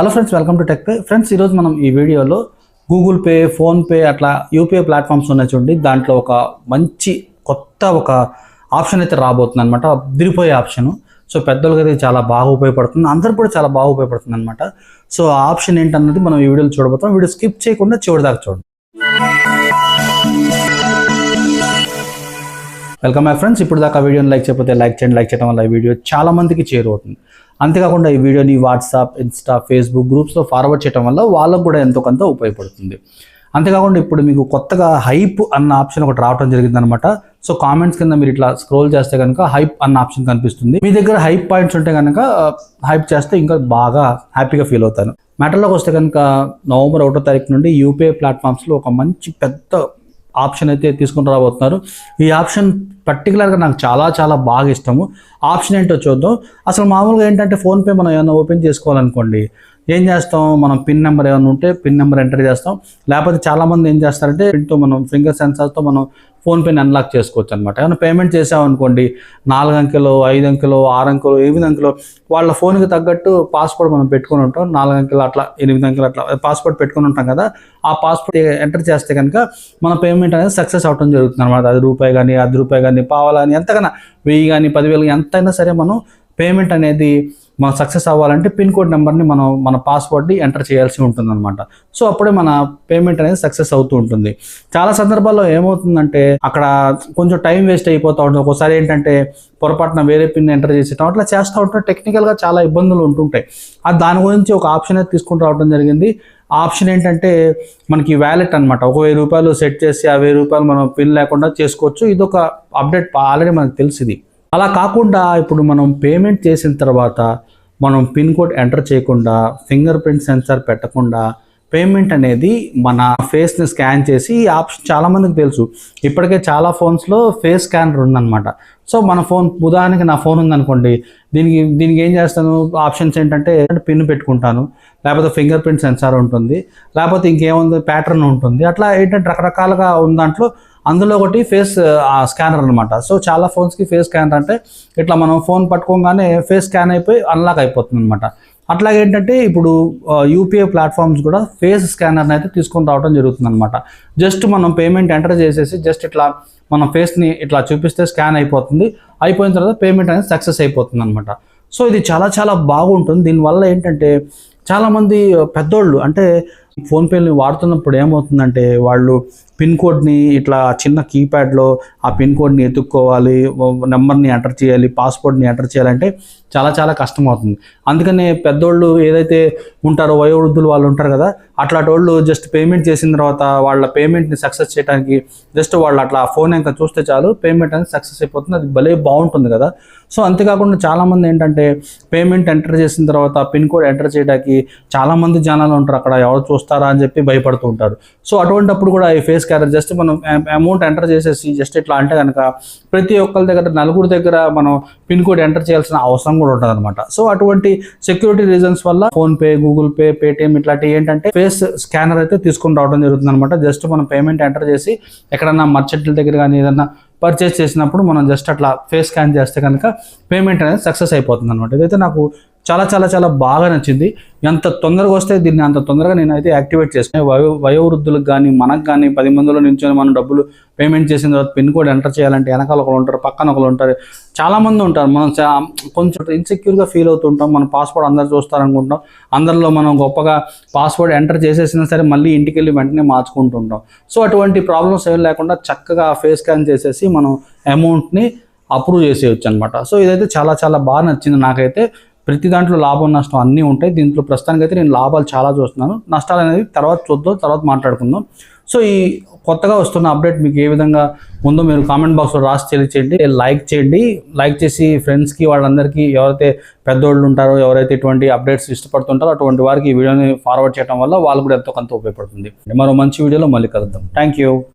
Hello friends welcome to tech pay friends ఈరోజు మనం ఈ వీడియోలో గూగుల్ పే ఫోన్పే అట్లా యూపీఐ ప్లాట్ఫామ్స్ ఉన్నాయి చూడండి. దాంట్లో ఒక మంచి కొత్త ఒక ఆప్షన్ అయితే రాబోతుంది అనమాట దిరిపోయే ఆప్షన్ సో పెద్దలకి అయితే చాలా బాగా ఉపయోగపడుతుంది. అందరు కూడా చాలా బాగా ఉపయోగపడుతుంది అనమాట సో ఆ ఆప్షన్ ఏంటన్నది మనం ఈ వీడియోలో చూడబోతాం వీడియో స్కిప్ చేయకుండా చివరిదాకా చూడండి. వెల్కమ్ మై ఫ్రెండ్స్ ఇప్పుడు దాకా వీడియోని లైక్ చేయకపోతే లైక్ చేయండి. లైక్ చేయడం వల్ల ఈ వీడియో చాలా మందికి చేరువవుతుంది. అంతేకాకుండా ఈ వీడియోని వాట్సాప్ ఇన్స్టా ఫేస్బుక్ గ్రూప్స్లో ఫార్వర్డ్ చేయడం వల్ల వాళ్ళకు కూడా ఎంతో కొంత ఉపయోగపడుతుంది. అంతేకాకుండా ఇప్పుడు మీకు కొత్తగా హైప్ అన్న ఆప్షన్ ఒకటి రావడం జరిగిందనమాట. సో కామెంట్స్ కింద మీరు ఇట్లా స్క్రోల్ చేస్తే కనుక హైప్ అన్న ఆప్షన్ కనిపిస్తుంది. మీ దగ్గర హైప్ పాయింట్స్ ఉంటే కనుక హైప్ చేస్తే ఇంకా బాగా హ్యాపీగా ఫీల్ అవుతాను మ్యాటర్లోకి వస్తే కనుక నవంబర్ ఒకటో తారీఖు నుండి యూపీఐ ప్లాట్ఫామ్స్లో ఒక మంచి పెద్ద ఆప్షన్ అయితే తీసుకుని రాబోతున్నారు. ఈ ఆప్షన్ పర్టికులర్గా నాకు చాలా చాలా బాగా ఇష్టము. ఆప్షన్ ఏంటో చూద్దాం. అసలు మామూలుగా ఏంటంటే ఫోన్పే మనం ఏమైనా ఓపెన్ చేసుకోవాలనుకోండి ఏం చేస్తాం? మనం పిన్ నెంబర్ ఏమైనా ఉంటే పిన్ నెంబర్ ఎంటర్ చేస్తాం. లేకపోతే చాలామంది ఏం చేస్తారంటే పిన్తో మనం ఫింగర్ సెన్సార్తో మనం ఫోన్పేని అన్లాక్ చేసుకోవచ్చు అనమాట ఏమైనా పేమెంట్ చేసామనుకోండి నాలుగు అంకెలు ఐదు అంకెలు ఆరు అంకెలు ఎనిమిది అంకెలు వాళ్ళ ఫోన్కి తగ్గట్టు పాస్వర్డ్ మనం పెట్టుకుని ఉంటాం. నాలుగు అంకెలు అట్లా ఎనిమిది అంకెలు అట్లా పాస్వర్డ్ పెట్టుకుని ఉంటాం కదా ఆ పాస్వర్డ్ ఎంటర్ చేస్తే కనుక మన పేమెంట్ అనేది సక్సెస్ అవడం జరుగుతుంది అనమాట అది రూపాయి కానీ అది రూపాయి కానీ పావాలని ఎంతకన్నా వెయ్యి కానీ పదివేలు ఎంతైనా సరే మనం పేమెంట్ అనేది మనం సక్సెస్ అవ్వాలంటే పిన్ కోడ్ నెంబర్ని మనం మన పాస్వర్డ్ని ఎంటర్ చేయాల్సి ఉంటుంది అనమాట సో అప్పుడే మన పేమెంట్ అనేది సక్సెస్ అవుతూ ఉంటుంది. చాలా సందర్భాల్లో ఏమవుతుందంటే అక్కడ కొంచెం టైం వేస్ట్ అయిపోతూ ఉంటుంది. ఒకసారి ఏంటంటే పొరపాటున వేరే పిన్ ఎంటర్ చేసేటం అట్లా చేస్తూ ఉంటే టెక్నికల్గా చాలా ఇబ్బందులు ఉంటుంటాయి. అది దాని గురించి ఒక ఆప్షన్ అయితే తీసుకుని రావడం జరిగింది. ఆప్షన్ ఏంటంటే మనకి వ్యాలెట్ అనమాట ఒక వెయ్యి రూపాయలు సెట్ చేసి ఆ వెయ్యి రూపాయలు మనం పిన్ లేకుండా చేసుకోవచ్చు. ఇది ఒక అప్డేట్ ఆల్రెడీ మనకు తెలిసింది. అలా కాకుండా ఇప్పుడు మనం పేమెంట్ చేసిన తర్వాత మనం పిన్ కోడ్ ఎంటర్ చేయకుండా ఫింగర్ ప్రింట్ సెన్సార్ పెట్టకుండా పేమెంట్ అనేది మన ఫేస్ని స్కాన్ చేసి ఈ ఆప్షన్ చాలామందికి తెలుసు. ఇప్పటికే చాలా ఫోన్స్లో ఫేస్ స్కానర్ ఉందన్నమాట. సో మన ఫోన్ ఉదాహరణకి నా ఫోన్ ఉందనుకోండి. దీనికి దీనికి ఏం చేస్తాను? ఆప్షన్స్ ఏంటంటే పిన్ పెట్టుకుంటాను. లేకపోతే ఫింగర్ ప్రింట్ సెన్సార్ ఉంటుంది. లేకపోతే ఇంకేముంది? ప్యాటర్న్ ఉంటుంది. అట్లా ఏంటంటే రకరకాలుగా ఉన్న దాంట్లో అందులో ఒకటి ఫేస్ స్కానర్ అనమాట సో చాలా ఫోన్స్కి ఫేస్ స్కానర్ అంటే ఇట్లా మనం ఫోన్ పట్టుకోగానే ఫేస్ స్కాన్ అయిపోయి అన్లాక్ అయిపోతుంది అనమాట అట్లాగే ఏంటంటే ఇప్పుడు యూపీఐ ప్లాట్ఫామ్స్ కూడా ఫేస్ స్కానర్ని అయితే తీసుకొని రావడం జరుగుతుంది అనమాట జస్ట్ మనం పేమెంట్ ఎంటర్ చేసేసి జస్ట్ ఇట్లా మనం ఫేస్ని ఇట్లా చూపిస్తే స్కాన్ అయిపోతుంది. అయిపోయిన తర్వాత పేమెంట్ అనేది సక్సెస్ అయిపోతుంది అనమాట సో ఇది చాలా చాలా బాగుంటుంది. దీనివల్ల ఏంటంటే చాలామంది పెద్దోళ్ళు అంటే ఫోన్పేని వాడుతున్నప్పుడు ఏమవుతుందంటే వాళ్ళు పిన్ కోడ్ని ఇట్లా చిన్న కీప్యాడ్లో ఆ పిన్ కోడ్ని ఎత్తుక్కోవాలి నెంబర్ని ఎంటర్ చేయాలి పాస్వర్డ్ని ఎంటర్ చేయాలంటే చాలా చాలా కష్టం అవుతుంది అందుకనే పెద్దోళ్ళు ఏదైతే ఉంటారో వయోవృద్ధులు వాళ్ళు ఉంటారు కదా అట్లాంటి వాళ్ళు జస్ట్ పేమెంట్ చేసిన తర్వాత వాళ్ళ పేమెంట్ని సక్సెస్ చేయడానికి జస్ట్ వాళ్ళు అట్లా ఫోన్ ఇంకా చూస్తే చాలు పేమెంట్ అనేది సక్సెస్ అయిపోతుంది. అది భలే బాగుంటుంది కదా. సో అంతేకాకుండా చాలామంది ఏంటంటే పేమెంట్ ఎంటర్ చేసిన తర్వాత పిన్ కోడ్ ఎంటర్ చేయడానికి చాలామంది జనాలు ఉంటారు. అక్కడ ఎవరు చూస్తారా అని చెప్పి భయపడుతూ ఉంటారు. సో అటువంటిప్పుడు కూడా ఈ ఫేస్ క్యారెట్ జస్ట్ మనం అమౌంట్ ఎంటర్ చేసేసి జస్ట్ ఇట్లా అంటే కనుక ప్రతి ఒక్కరి దగ్గర నలుగురు దగ్గర మనం పిన్ కోడ్ ఎంటర్ చేయాల్సిన అవసరం కూడా ఉంటుంది అనమాట సో అటువంటి సెక్యూరిటీ రీజన్స్ వల్ల PhonePe Google Pay Paytm ఇట్లాంటివి ఏంటంటే ఫేస్ స్కానర్ అయితే తీసుకుని రావడం జరుగుతుంది అనమాట జస్ట్ మనం పేమెంట్ ఎంటర్ చేసి ఎక్కడన్నా మర్చెంట్ల దగ్గర కానీ ఏదన్నా పర్చేస్ చేసినప్పుడు మనం జస్ట్ అట్లా ఫేస్ స్కాన్ చేస్తే కనుక పేమెంట్ అనేది సక్సెస్ అయిపోతుంది అనమాట ఇదైతే నాకు చాలా చాలా చాలా బాగా నచ్చింది. ఎంత తొందరగా వస్తే దీన్ని అంత తొందరగా నేను అయితే యాక్టివేట్ చేసుకుని వయో వయోవృద్ధులకు కానీ మనకు కానీ పది మందిలో నించొని మనం డబ్బులు పేమెంట్ చేసిన తర్వాత పిన్ కోడ్ ఎంటర్ చేయాలంటే వెనకాల ఒకరు ఉంటారు పక్కన ఒకరు ఉంటారు. చాలామంది ఉంటారు. మనం కొంచెం ఇన్సెక్యూర్గా ఫీల్ అవుతుంటాం మన పాస్వర్డ్ అందరు చూస్తారనుకుంటాం. అందరిలో మనం గొప్పగా పాస్వర్డ్ ఎంటర్ చేసేసినా సరే మళ్ళీ ఇంటికి వెళ్ళి వెంటనే మార్చుకుంటుంటాం. సో అటువంటి ప్రాబ్లమ్స్ ఏం లేకుండా చక్కగా ఫేస్ స్కాన్ చేసేసి మనం అమౌంట్ని అప్రూవ్ చేసేయచ్చు అనమాట సో ఇదైతే చాలా చాలా బాగా నచ్చింది నాకైతే. ప్రతి దాంట్లో లాభం నష్టం అన్నీ ఉంటాయి. దీంట్లో ప్రస్తుతానికి అయితే నేను లాభాలు చాలా చూస్తున్నాను. నష్టాలు అనేది తర్వాత చూద్దాం తర్వాత మాట్లాడుకుందాం. సో ఈ కొత్తగా వస్తున్న అప్డేట్ మీకు ఏ విధంగా ఉందో మీరు కామెంట్ బాక్స్లో రాసి తెలియచేయండి. లైక్ చేయండి. లైక్ చేసి ఫ్రెండ్స్కి వాళ్ళందరికీ ఎవరైతే పెద్దోళ్ళు ఉంటారో ఎవరైతే ఇటువంటి అప్డేట్స్ ఇష్టపడుతుంటారో అటువంటి వారికి ఈ వీడియోని ఫార్వర్డ్ చేయడం వల్ల వాళ్ళు కూడా ఎంతో కొంత ఉపయోగపడుతుంది. మరో మంచి వీడియోలో మళ్ళీ కలుద్దాం. Thank you